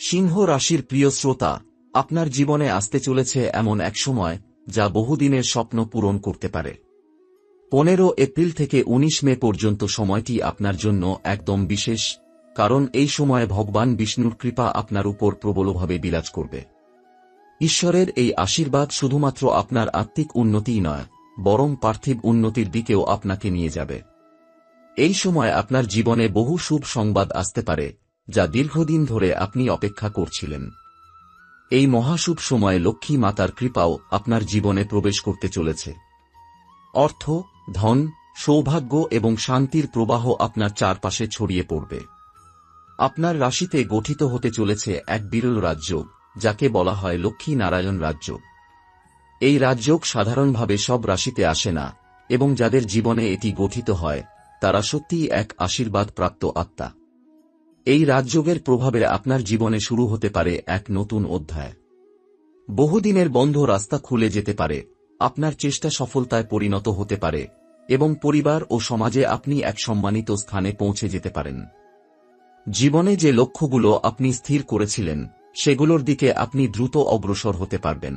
সিংহ রাশির প্রিয় শ্রোতা, আপনার জীবনে আসতে চলেছে এমন এক সময়, যা বহুদিনের স্বপ্ন পূরণ করতে পারে। পনেরো এপ্রিল থেকে ১৯ মে পর্যন্ত সময়টি আপনার জন্য একদম বিশেষ, কারণ এই সময়ে ভগবান বিষ্ণুর কৃপা আপনার উপর প্রবলভাবে বিরাজ করবে। ঈশ্বরের এই আশীর্বাদ শুধুমাত্র আপনার আত্মিক উন্নতিই নয়, বরং পার্থিব উন্নতির দিকেও আপনাকে নিয়ে যাবে। এই সময় আপনার জীবনে বহু শুভ সংবাদ আসতে পারে যা দীর্ঘদিন ধরে আপনি অপেক্ষা করছিলেন। এই মহাশুভ সময়ে লক্ষ্মী মাতার কৃপাও আপনার জীবনে প্রবেশ করতে চলেছে। অর্থ, ধন, সৌভাগ্য এবং শান্তির প্রবাহ আপনার চারপাশে ছড়িয়ে পড়বে। আপনার রাশিতে গঠিত হতে চলেছে এক বিরল রাজ্য, যাকে বলা হয় লক্ষ্মী নারায়ণ রাজ্য। এই রাজযোগ সাধারণভাবে সব রাশিতে আসে না, এবং যাদের জীবনে এটি গঠিত হয়, তারা সত্যিই এক আশীর্বাদ প্রাপ্ত আত্মা। এই রাজযোগের প্রভাবে আপনার জীবনে শুরু হতে পারে এক নতুন অধ্যায়। বহুদিনের বন্ধ রাস্তা খুলে যেতে পারে, আপনার চেষ্টা সফলতায় পরিণত হতে পারে, এবং পরিবার ও সমাজে আপনি এক সম্মানিত স্থানে পৌঁছে যেতে পারেন। জীবনে যে লক্ষ্যগুলো আপনি স্থির করেছিলেন, সেগুলোর দিকে আপনি দ্রুত অগ্রসর হতে পারবেন।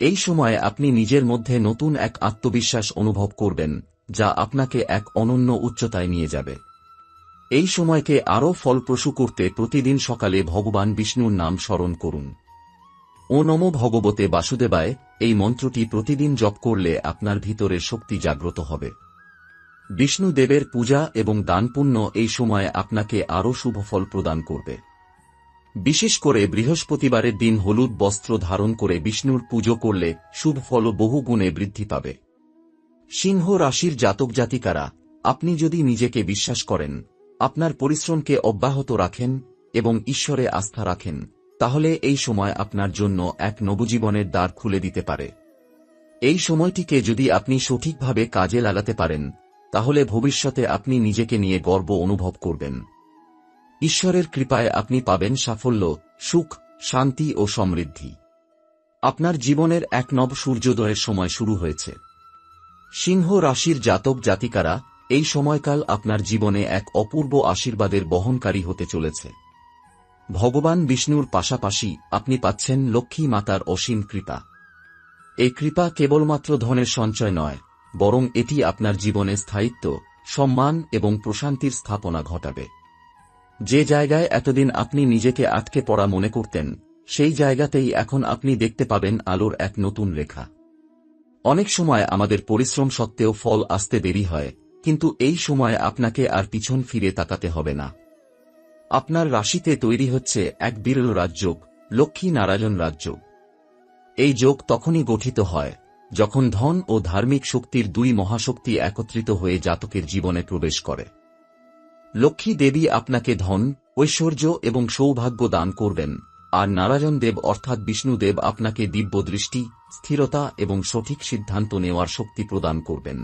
এই সময়ে আপনি নিজের মধ্যে নতুন এক আত্মবিশ্বাস অনুভব করবেন, যা আপনাকে এক অনন্য উচ্চতায় নিয়ে যাবে। এই সময়কে আরও ফলপ্রসূ করতে প্রতিদিন সকালে ভগবান বিষ্ণুর নাম স্মরণ করুন। ও নম ভগবতে বাসুদেবায়, এই মন্ত্রটি প্রতিদিন জপ করলে আপনার ভিতরে শক্তি জাগ্রত হবে। বিষ্ণুদেবের পূজা এবং দানপুণ্য এই সময়ে আপনাকে আরও শুভ ফল প্রদান করবে। বিশেষ করে বৃহস্পতিবারের দিন হলুদ বস্ত্র ধারণ করে বিষ্ণুর পুজো করলে শুভ ফল বহু গুণে বৃদ্ধি পাবে। সিংহ রাশির জাতক জাতিকারা, আপনি যদি নিজেকে বিশ্বাস করেন আপনার পরিশ্রমকে অব্যাহত রাখেন এবং ঈশ্বরে আস্থা রাখেন, তাহলে এই সময় আপনার জন্য এক নবজীবনের দ্বার খুলে দিতে পারে। এই সময়টিকে যদি আপনি সঠিকভাবে কাজে লাগাতে পারেন, তাহলে ভবিষ্যতে আপনি নিজেকে নিয়ে গর্ব অনুভব করবেন। ঈশ্বরের কৃপায় আপনি পাবেন সাফল্য, সুখ, শান্তি ও সমৃদ্ধি। আপনার জীবনের এক নব সূর্যোদয়ের সময় শুরু হয়েছে। সিংহ রাশির জাতক জাতিকারা এই সময়কাল আপনার জীবনে এক অপূর্ব আশীর্বাদের বহনকারী হতে চলেছে। ভগবান বিষ্ণুর পাশাপাশি আপনি পাচ্ছেন লক্ষ্মী মাতার অসীম কৃপা। এই কৃপা কেবলমাত্র ধনের সঞ্চয় নয়, বরং এটি আপনার জীবনে স্থায়িত্ব, সম্মান এবং প্রশান্তির স্থাপনা ঘটাবে। যে জায়গায় এতদিন আপনি নিজেকে আটকে পড়া মনে করতেন, সেই জায়গাতেই এখন আপনি দেখতে পাবেন আলোর এক নতুন রেখা। অনেক সময় আমাদের পরিশ্রম সত্ত্বেও ফল আসতে দেরি হয় কিন্তু এই সময় আপনাকে আর পিছন ফিরে তাকাতে হবে না। আপনার রাশিতে তৈরি হচ্ছে এক বিরল রাজযোগ, লক্ষ্মী নারায়ণ রাজ্য এই যোগ তখনই গঠিত হয় যখন ধন ও ধার্মিক শক্তির দুই মহাশক্তি একত্রিত হয়ে জাতকের জীবনে প্রবেশ করে। লক্ষ্মী দেবী আপনাকে ধন, ঐশ্বর্য এবং সৌভাগ্য দান করবেন, আর নারায়ণ দেব অর্থাৎ বিষ্ণুদেব আপনাকে দিব্য দৃষ্টি স্থিরতা এবং সঠিক সিদ্ধান্ত নেওয়ার শক্তি প্রদান করবেন।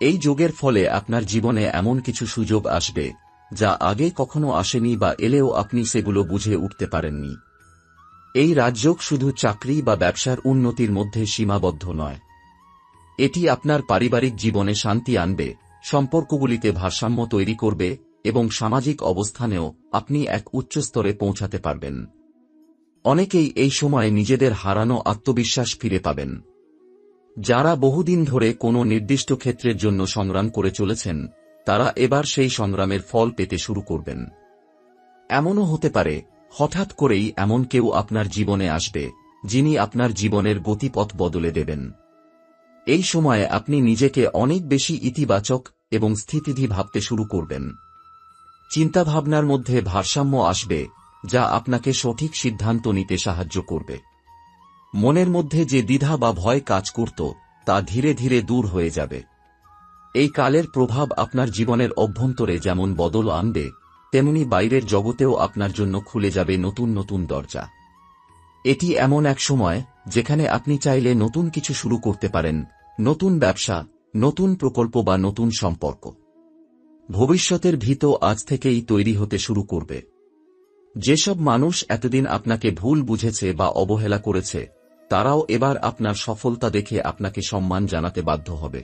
এই যোগের ফলে আপনার জীবনে এমন কিছু সুযোগ আসবে, যা আগে কখনো আসেনি বা এলেও আপনি সেগুলো বুঝে উঠতে পারেননি। এই রাজযোগ শুধু চাকরি বা ব্যবসার উন্নতির মধ্যে সীমাবদ্ধ নয়। এটি আপনার পারিবারিক জীবনে শান্তি আনবে, সম্পর্কগুলিতে ভারসাম্য তৈরি করবে এবং সামাজিক অবস্থানেও আপনি এক উচ্চ স্তরে পৌঁছাতে পারবেন। অনেকেই এই সময়ে নিজেদের হারানো আত্মবিশ্বাস ফিরে পাবেন। যারা বহুদিন ধরে কোনো নির্দিষ্ট ক্ষেত্রের জন্য সংগ্রাম করে চলেছেন, তারা এবার সেই সংগ্রামের ফল পেতে শুরু করবেন। এমনও হতে পারে, হঠাৎ করেই এমন কেউ আপনার জীবনে আসবে, যিনি আপনার জীবনের গতিপথ বদলে দেবেন। এই সময়ে আপনি নিজেকে অনেক বেশি ইতিবাচক এবং স্থিতিধি ভাবতে শুরু করবেন। চিন্তাভাবনার মধ্যে ভারসাম্য আসবে, যা আপনাকে সঠিক সিদ্ধান্ত নিতে সাহায্য করবে। মনের মধ্যে যে দ্বিধা বা ভয় কাজ করত, তা ধীরে ধীরে দূর হয়ে যাবে। এই কালের প্রভাব আপনার জীবনের অভ্যন্তরে যেমন বদল আনবে, তেমনি বাইরের জগতেও আপনার জন্য খুলে যাবে নতুন নতুন দরজা। এটি এমন এক সময়, যেখানে আপনি চাইলে নতুন কিছু শুরু করতে পারেন, নতুন ব্যবসা, নতুন প্রকল্প বা নতুন সম্পর্ক। ভবিষ্যতের ভীত আজ থেকেই তৈরি হতে শুরু করবে। যেসব মানুষ এতদিন আপনাকে ভুল বুঝেছে বা অবহেলা করেছে তারাও এবার আপনার সফলতা দেখে আপনাকে সম্মান জানাতে বাধ্য হবে।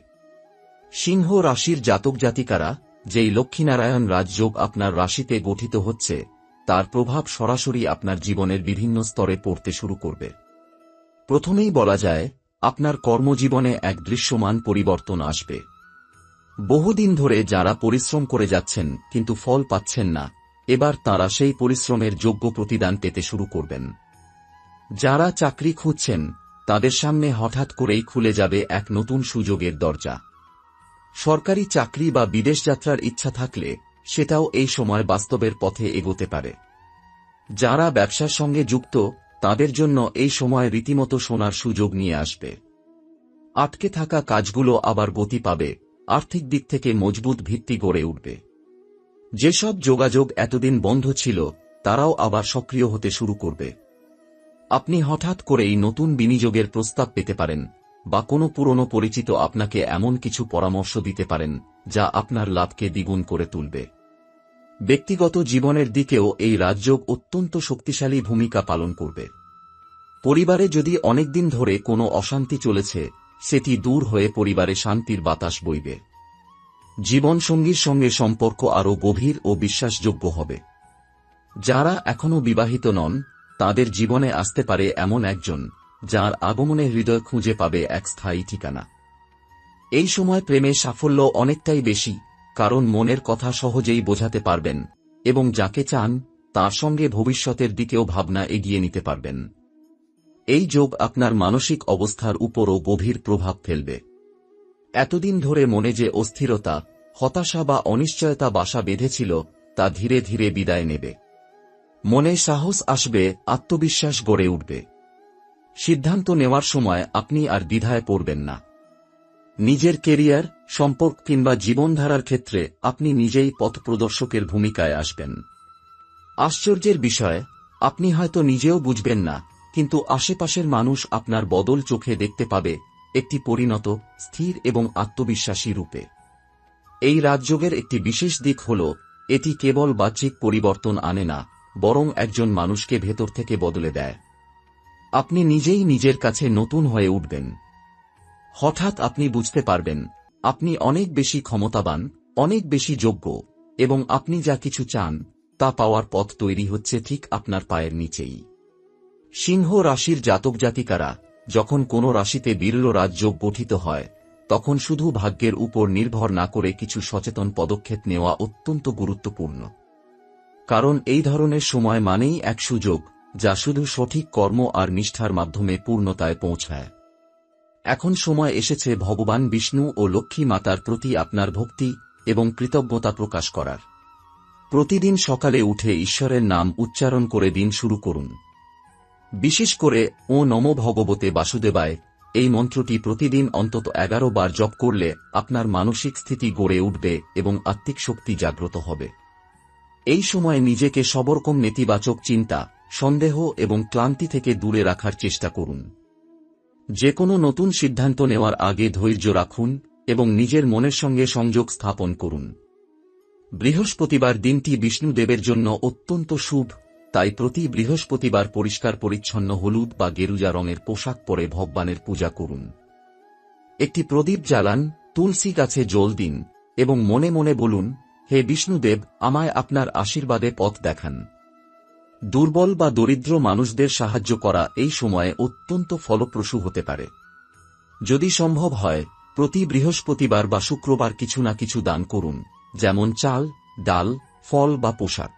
সিংহ রাশির জাতক জাতিকারা, যেই লক্ষ্মীনারায়ণ রাজযোগ আপনার রাশিতে গঠিত হচ্ছে, তার প্রভাব সরাসরি আপনার জীবনের বিভিন্ন স্তরে পড়তে শুরু করবে। প্রথমেই বলা যায়, আপনার কর্মজীবনে এক দৃশ্যমান পরিবর্তন আসবে। বহুদিন ধরে যারা পরিশ্রম করে যাচ্ছেন, কিন্তু ফল পাচ্ছেন না, এবার তারা সেই পরিশ্রমের যোগ্য প্রতিদান পেতে শুরু করবেন। যারা চাকরি খুঁজছেন, তাদের সামনে হঠাৎ করেই খুলে যাবে এক নতুন সুযোগের দরজা। সরকারি চাকরি বা বিদেশ যাত্রার ইচ্ছা থাকলে সেটাও এই সময় বাস্তবের পথে এগোতে পারে। যারা ব্যবসার সঙ্গে যুক্ত, তাদের জন্য এই সময় রীতিমতো শোনার সুযোগ নিয়ে আসবে। আটকে থাকা কাজগুলো আবার গতি পাবে, আর্থিক দিক থেকে মজবুত ভিত্তি গড়ে উঠবে। যেসব যোগাযোগ এতদিন বন্ধ ছিল, তারাও আবার সক্রিয় হতে শুরু করবে। আপনি হঠাৎ করেই নতুন বিনিয়োগের প্রস্তাব পেতে পারেন, বা কোনো পুরনো পরিচিত আপনাকে এমন কিছু পরামর্শ দিতে পারেন, যা আপনার লাভকে দ্বিগুণ করে তুলবে। ব্যক্তিগত জীবনের দিকেও এই রাজযোগ অত্যন্ত শক্তিশালী ভূমিকা পালন করবে। পরিবারে যদি অনেকদিন ধরে কোনো অশান্তি চলেছে, সেটি দূর হয়ে পরিবারে শান্তির বাতাস বইবে। জীবনসঙ্গীর সঙ্গে সম্পর্ক আরও গভীর ও বিশ্বাসযোগ্য হবে। যারা এখনও বিবাহিত নন তাদের জীবনে আসতে পারে এমন একজন, যার আগমনে হৃদয় খুঁজে পাবে এক স্থায়ী ঠিকানা। এই সময় প্রেমে সাফল্য অনেকটাই বেশি, কারণ মনের কথা সহজেই বোঝাতে পারবেন, এবং যাকে চান, তার সঙ্গে ভবিষ্যতের দিকেও ভাবনা এগিয়ে নিতে পারবেন। এই যোগ আপনার মানসিক অবস্থার উপরও গভীর প্রভাব ফেলবে। এতদিন ধরে মনে যে অস্থিরতা, হতাশা বা অনিশ্চয়তা বাসা বেঁধেছিল, তা ধীরে ধীরে বিদায় নেবে। মনে সাহস আসবে, আত্মবিশ্বাস গড়ে উঠবে। সিদ্ধান্ত নেওয়ার সময় আপনি আর দ্বিধায় পড়বেন না। নিজের কেরিয়ার, সম্পর্ক কিংবা জীবনধারার ক্ষেত্রে আপনি নিজেই পথপ্রদর্শকের ভূমিকায় আসবেন। আশ্চর্যের বিষয়, আপনি হয়তো নিজেও বুঝবেন না, কিন্তু আশেপাশের মানুষ আপনার বদল চোখে দেখতে পাবে একটি পরিণত, স্থির এবং আত্মবিশ্বাসী রূপে। এই রাজযোগের একটি বিশেষ দিক হল, এটি কেবল বাহ্যিক পরিবর্তন আনে না বরং একজন মানুষকে ভেতর থেকে বদলে দেয়। আপনি নিজেই নিজের কাছে নতুন হয়ে উঠবেন। হঠাৎ আপনি বুঝতে পারবেন, আপনি অনেক বেশি ক্ষমতাবান, অনেক বেশি যোগ্য, এবং আপনি যা কিছু চান, তা পাওয়ার পথ তৈরি হচ্ছে ঠিক আপনার পায়ের নিচেই। সিংহ রাশির জাতক জাতিকারা, যখন কোনো রাশিতে বিরল রাজযোগ গঠিত হয়, তখন শুধু ভাগ্যের উপর নির্ভর না করে কিছু সচেতন পদক্ষেপ নেওয়া অত্যন্ত গুরুত্বপূর্ণ। কারণ এই ধরনের সময় মানেই এক সুযোগ, যা শুধু সঠিক কর্ম আর নিষ্ঠার মাধ্যমে পূর্ণতায় পৌঁছায়। এখন সময় এসেছে ভগবান বিষ্ণু ও লক্ষ্মী মাতার প্রতি আপনার ভক্তি এবং কৃতজ্ঞতা প্রকাশ করার। প্রতিদিন সকালে উঠে ঈশ্বরের নাম উচ্চারণ করে দিন শুরু করুন। বিশেষ করে, ও নম ভগবতে বাসুদেবায়, এই মন্ত্রটি প্রতিদিন অন্তত এগারো বার জপ করলে আপনার মানসিক স্থিতি গড়ে উঠবে এবং আত্মিক শক্তি জাগ্রত হবে। এই সময় নিজেকে সবরকম নেতিবাচক চিন্তা, সন্দেহ এবং ক্লান্তি থেকে দূরে রাখার চেষ্টা করুন। যে কোনো নতুন সিদ্ধান্ত নেওয়ার আগে ধৈর্য রাখুন এবং নিজের মনের সঙ্গে সংযোগ স্থাপন করুন। বৃহস্পতিবার দিনটি বিষ্ণুদেবের জন্য অত্যন্ত শুভ, তাই প্রতি বৃহস্পতিবার পরিষ্কার পরিচ্ছন্ন হলুদ বা গেরুজা রঙের পোশাক পরে ভগবানের পূজা করুন। একটি প্রদীপ জ্বালান, তুলসী গাছে জল দিন এবং মনে মনে বলুন হে বিষ্ণুদেব, আমায় আপনার আশীর্বাদে পথ দেখান। দুর্বল বা দরিদ্র মানুষদের সাহায্য করা এই সময়ে অত্যন্ত ফলপ্রসূ হতে পারে। যদি সম্ভব হয়, প্রতি বৃহস্পতিবার বা শুক্রবার কিছু না কিছু দান করুন, যেমন চাল, ডাল, ফল বা পোশাক।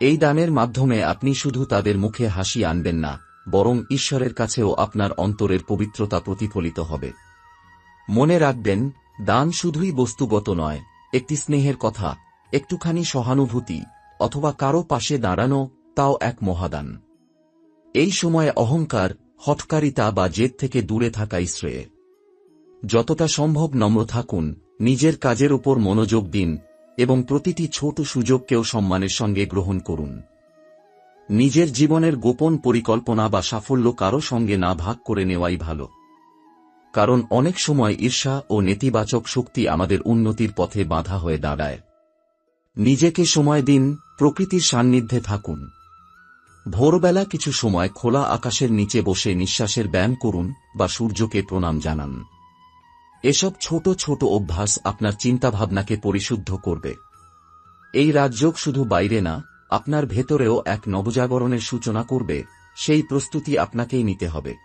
এই দানের মাধ্যমে আপনি শুধু তাদের মুখে হাসি আনবেন না, বরং ঈশ্বরের কাছেও আপনার অন্তরের পবিত্রতা প্রতিফলিত হবে। মনে রাখবেন, দান শুধুই বস্তুগত নয় একটি স্নেহের কথা, একটুখানি সহানুভূতি, অথবা কারও পাশে দাঁড়ানো, তাও এক মহাদান। এই সময়ে অহংকার হটকারিতা বা জেদ থেকে দূরে থাকাই শ্রেয়। যতটা সম্ভব নম্র থাকুন, নিজের কাজের উপর মনোযোগ দিন, এবং প্রতিটি ছোট সুযোগকেও সম্মানের সঙ্গে গ্রহণ করুন। নিজের জীবনের গোপন পরিকল্পনা বা সাফল্য কারও সঙ্গে না ভাগ করে নেওয়াই ভালো। কারণ অনেক সময় ঈর্ষা ও নেতিবাচক শক্তি আমাদের উন্নতির পথে বাধা হয়ে দাঁড়ায়। নিজেকে সময় দিন, প্রকৃতির সান্নিধ্যে থাকুন। ভোরবেলা কিছু সময় খোলা আকাশের নিচে বসে নিঃশ্বাসের ব্যায়াম করুন বা সূর্যকে প্রণাম জানান। এসব ছোট ছোট অভ্যাস আপনার চিন্তাভাবনাকে পরিশুদ্ধ করবে। এই রাজযোগ শুধু বাইরে না, আপনার ভেতরেও এক নবজাগরণের সূচনা করবে, সেই প্রস্তুতি আপনাকেই নিতে হবে।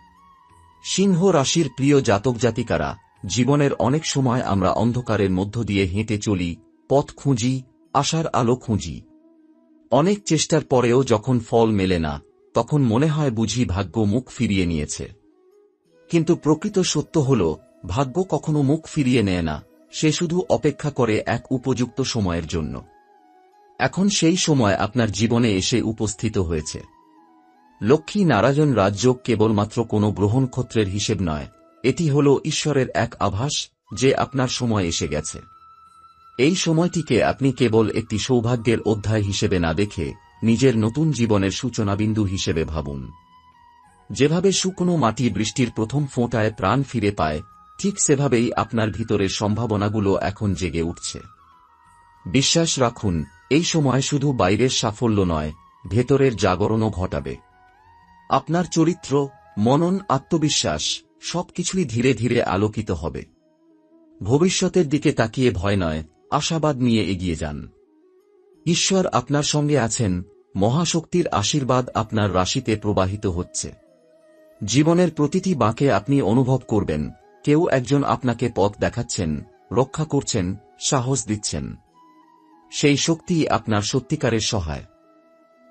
সিংহ রাশির প্রিয় জাতক জাতিকারা, জীবনের অনেক সময় আমরা অন্ধকারের মধ্য দিয়ে হেঁটে চলি, পথ খুঁজি, আশার আলো খুঁজি। অনেক চেষ্টার পরেও যখন ফল মেলে না, তখন মনে হয় বুঝি ভাগ্য মুখ ফিরিয়ে নিয়েছে। কিন্তু প্রকৃত সত্য হল, ভাগ্য কখনো মুখ ফিরিয়ে নেয় না, সে শুধু অপেক্ষা করে এক উপযুক্ত সময়ের জন্য। এখন সেই সময় আপনার জীবনে এসে উপস্থিত হয়েছে। লক্ষ্মী নারায়ণ রাজ্য কেবলমাত্র কোনো গ্রহণক্ষত্রের হিসেব নয়। এটি হল ঈশ্বরের এক আভাস যে আপনার সময় এসে গেছে। এই সময়টিকে আপনি কেবল একটি সৌভাগ্যের অধ্যায় হিসেবে না দেখে নিজের নতুন জীবনের সূচনাবিন্দু হিসেবে ভাবুন। যেভাবে শুকনো মাটি বৃষ্টির প্রথম ফোঁটায় প্রাণ ফিরে পায়, ঠিক সেভাবেই আপনার ভিতরের সম্ভাবনাগুলো এখন জেগে উঠছে। বিশ্বাস রাখুন, এই সময় শুধু বাইরের সাফল্য নয়, ভেতরের জাগরণও ঘটাবে। আপনার চরিত্র, মনন, আত্মবিশ্বাস, সবকিছুই ধীরে ধীরে আলোকিত হবে। ভবিষ্যতের দিকে তাকিয়ে ভয় নয়, আশাবাদ নিয়ে এগিয়ে যান। ঈশ্বর আপনার সঙ্গে আছেন, মহাশক্তির আশীর্বাদ আপনার রাশিতে প্রবাহিত হচ্ছে। জীবনের প্রতিটি বাঁকে আপনি অনুভব করবেন, কেউ একজন আপনাকে পথ দেখাচ্ছেন, রক্ষা করছেন, সাহস দিচ্ছেন। সেই শক্তি আপনার সত্যিকারের সহায়।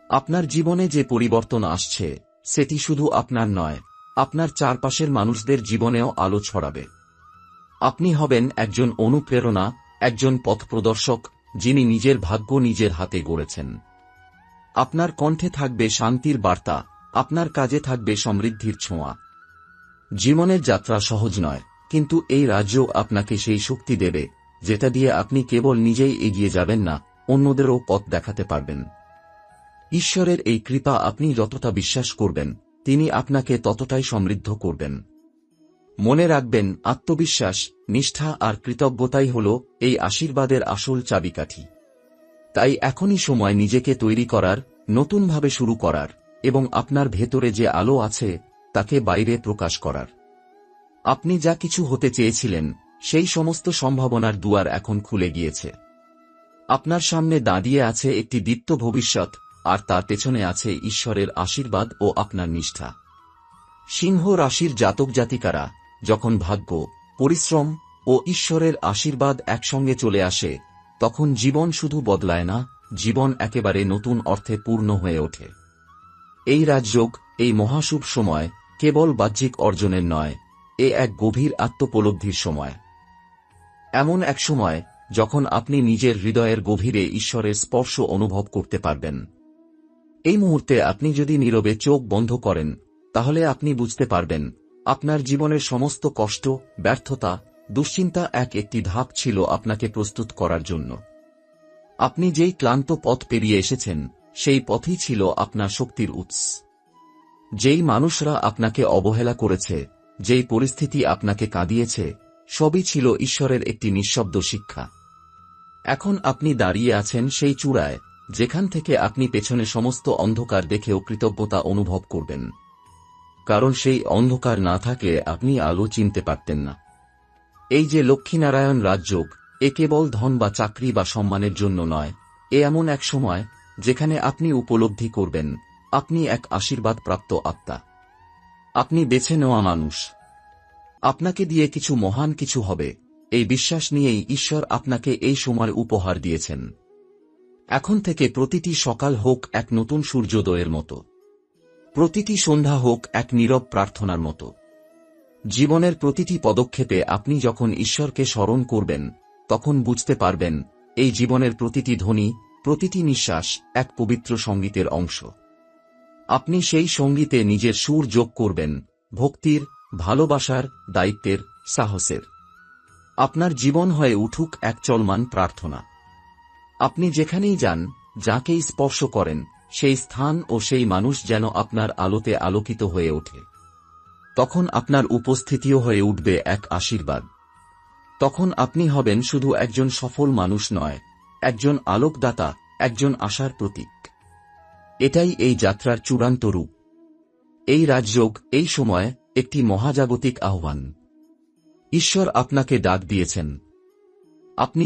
আপনার জীবনে যে পরিবর্তন আসছে সেটি শুধু আপনার নয়, আপনার চারপাশের মানুষদের জীবনেও আলো ছড়াবে। আপনি হবেন একজন অনুপ্রেরণা, একজন পথপ্রদর্শক যিনি নিজের ভাগ্য নিজের হাতে গড়েছেন। আপনার কণ্ঠে থাকবে শান্তির বার্তা, আপনার কাজে থাকবে সমৃদ্ধির ছোঁয়া। জীবনের যাত্রা সহজ নয়, কিন্তু এই রাজ্য আপনাকে সেই শক্তি দেবে, যেটা দিয়ে আপনি কেবল নিজেই এগিয়ে যাবেন না, অন্যদেরও পথ দেখাতে পারবেন। ঈশ্বরের এই কৃপা আপনি যতটা বিশ্বাস করবেন, তিনি আপনাকে ততটাই সমৃদ্ধ করবেন। মনে রাখবেন, আত্মবিশ্বাস, নিষ্ঠা আর কৃতজ্ঞতাই হল এই আশীর্বাদের আসল চাবিকাঠি। তাই এখনই সময় নিজেকে তৈরি করার, নতুনভাবে শুরু করার এবং আপনার ভেতরে যে আলো আছে, তাকে বাইরে প্রকাশ করার। আপনি যা কিছু হতে চেয়েছিলেন, সেই সমস্ত সম্ভাবনার দুয়ার এখন খুলে গিয়েছে। আপনার সামনে দাঁড়িয়ে আছে একটি দীপ্ত ভবিষ্যৎ আর তার পেছনে আছে ঈশ্বরের আশীর্বাদ ও আপনার নিষ্ঠা। সিংহ রাশির জাতক জাতিকারা, যখন ভাগ্য, পরিশ্রম ও ঈশ্বরের আশীর্বাদ একসঙ্গে চলে আসে, তখন জীবন শুধু বদলায় না, জীবন একেবারে নতুন অর্থে পূর্ণ হয়ে ওঠে। এই রাজযোগ, এই মহাশুভ সময় কেবল বাহ্যিক অর্জনের নয়, এ এক গভীর আত্মপলব্ধির সময়। এমন এক সময়, যখন আপনি নিজের হৃদয়ের গভীরে ঈশ্বরের স্পর্শ অনুভব করতে পারবেন। এই মুহূর্তে আপনি যদি নীরবে চোখ বন্ধ করেন, তাহলে আপনি বুঝতে পারবেন, আপনার জীবনের সমস্ত কষ্ট, ব্যর্থতা, দুশ্চিন্তা এক একটি ধাপ ছিল আপনাকে প্রস্তুত করার জন্য। আপনি যেই ক্লান্ত পথ পেরিয়ে এসেছেন, সেই পথই ছিল আপনার শক্তির উৎস। যেই মানুষরা আপনাকে অবহেলা করেছে, যেই পরিস্থিতি আপনাকে কাঁদিয়েছে, সবই ছিল ঈশ্বরের একটি নিঃশব্দ শিক্ষা। এখন আপনি দাঁড়িয়ে আছেন সেই চূড়ায় যেখান থেকে আপনি পেছনে সমস্ত অন্ধকার দেখেও কৃতজ্ঞতা অনুভব করবেন। কারণ সেই অন্ধকার না থাকলে আপনি আলো চিনতে পারতেন না। এই যে লক্ষ্মীনারায়ণ রাজযোগ, এ কেবল ধন বা চাকরি বা সম্মানের জন্য নয়, এ এমন এক সময় যেখানে আপনি উপলব্ধি করবেন, আপনি এক আশীর্বাদ প্রাপ্ত আত্মা। আপনি বেছে নেওয়া মানুষ। আপনাকে দিয়ে কিছু মহান কিছু হবে, এই বিশ্বাস নিয়েই ঈশ্বর আপনাকে এই সময় উপহার দিয়েছেন। এখন থেকে প্রতিটি সকাল হোক এক নতুন সূর্যোদয়ের মতো। প্রতিটি সন্ধ্যা হোক এক নীরব প্রার্থনার মতো। জীবনের প্রতিটি পদক্ষেপে আপনি যখন ঈশ্বরকে স্মরণ করবেন, তখন বুঝতে পারবেন, এই জীবনের প্রতিটি ধ্বনি, প্রতিটি নিঃশ্বাস এক পবিত্র সঙ্গীতের অংশ। আপনি সেই সঙ্গীতে নিজের সুর যোগ করবেন, ভক্তির, ভালোবাসার, দায়িত্বের, সাহসের। আপনার জীবন হয়ে উঠুক এক চলমান প্রার্থনা। আপনি যেখানেই যান, যাকেই স্পর্শ করেন, সেই স্থান ও সেই মানুষ যেন আপনার আলোতে আলোকিত হয়ে ওঠে। তখন আপনার উপস্থিতিও হয়ে উঠবে এক আশীর্বাদ। তখন আপনি হবেন শুধু একজন সফল মানুষ নয়, একজন আলোকদাতা, একজন আশার প্রতীক। এটাই এই যাত্রার চূড়ান্ত রূপ। এই রাজযোগ, এই সময়, একটি মহাজাগতিক আহ্বান। ঈশ্বর আপনাকে ডাক দিয়েছেন। আপনি